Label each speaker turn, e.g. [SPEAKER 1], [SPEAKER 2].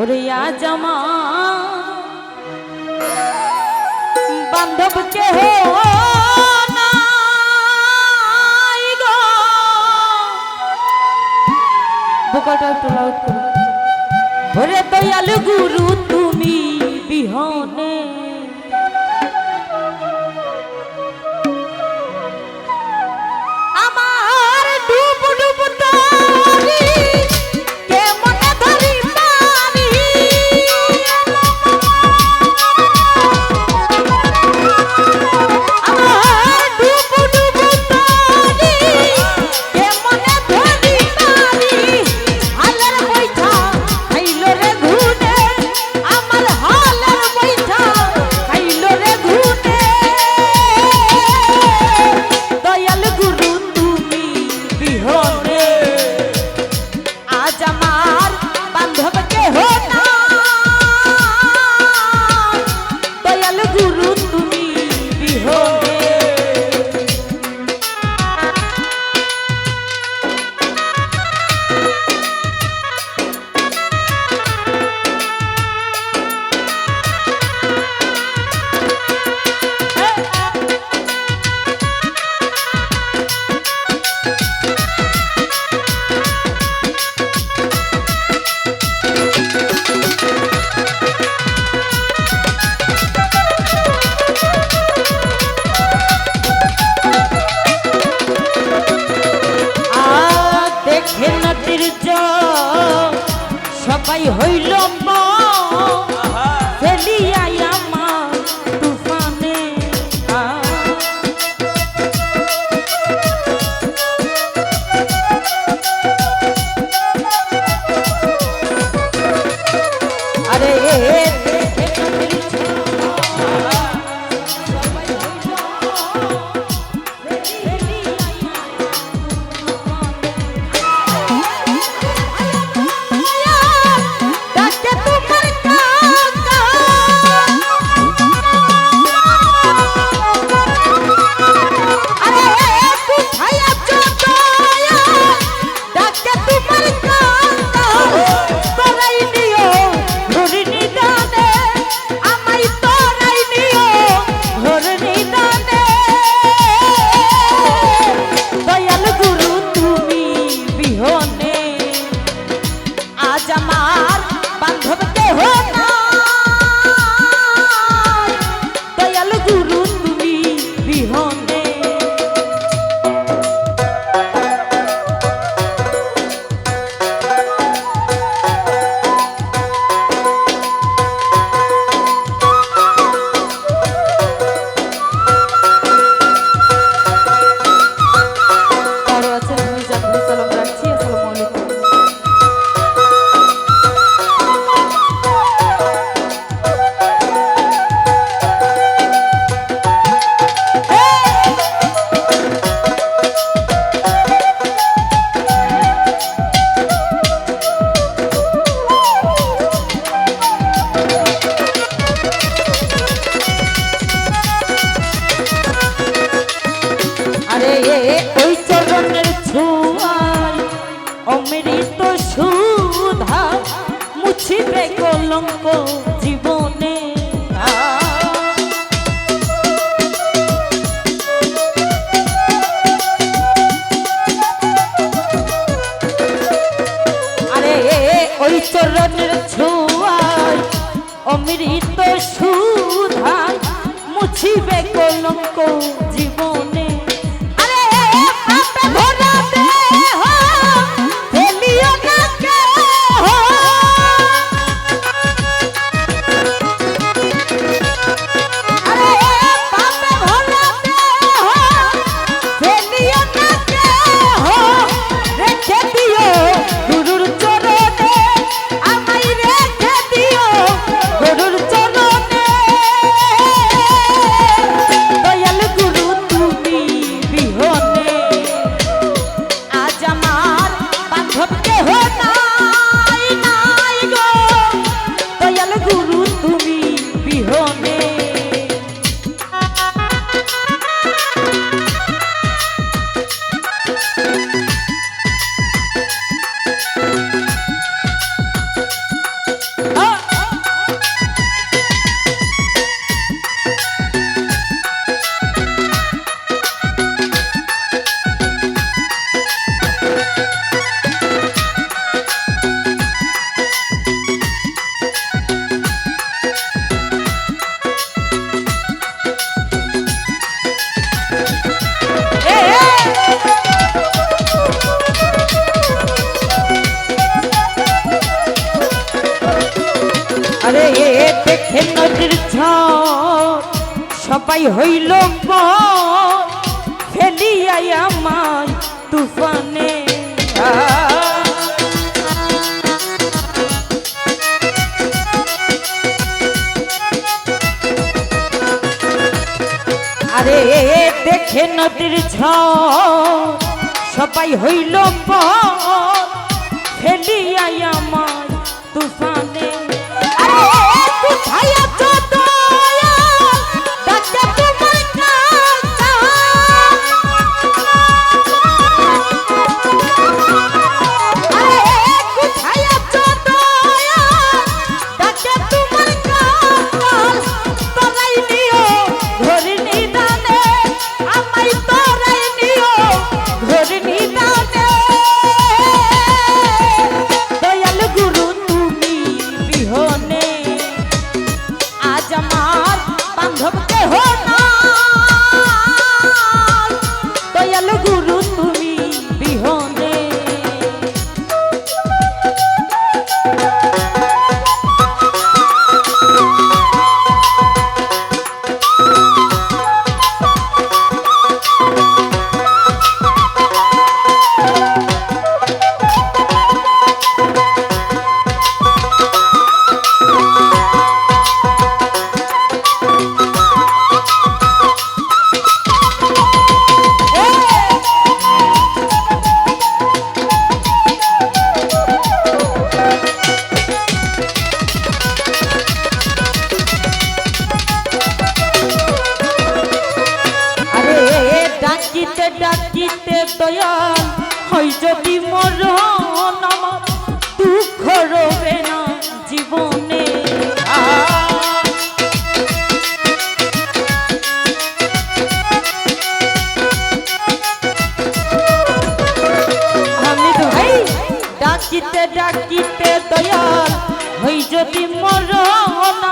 [SPEAKER 1] ওরিয়া জমা। বান্ধব কেহ বোকাটা একটু লাউড করো। ওরে দয়াল গুরু তুমি বিহনে first two. দেখে নদীর সবাই হইল খেলিয়াই আমায় তুফানে। আরে দেখে নদীর সবাই হইল খেলিয়াই ডাকিতে ডাকিতে দয়াল হয় যদি মর দুঃখ রবে না জীবনে। ডাকিতে ডাকিতে দয়াল হয় যদি মরণ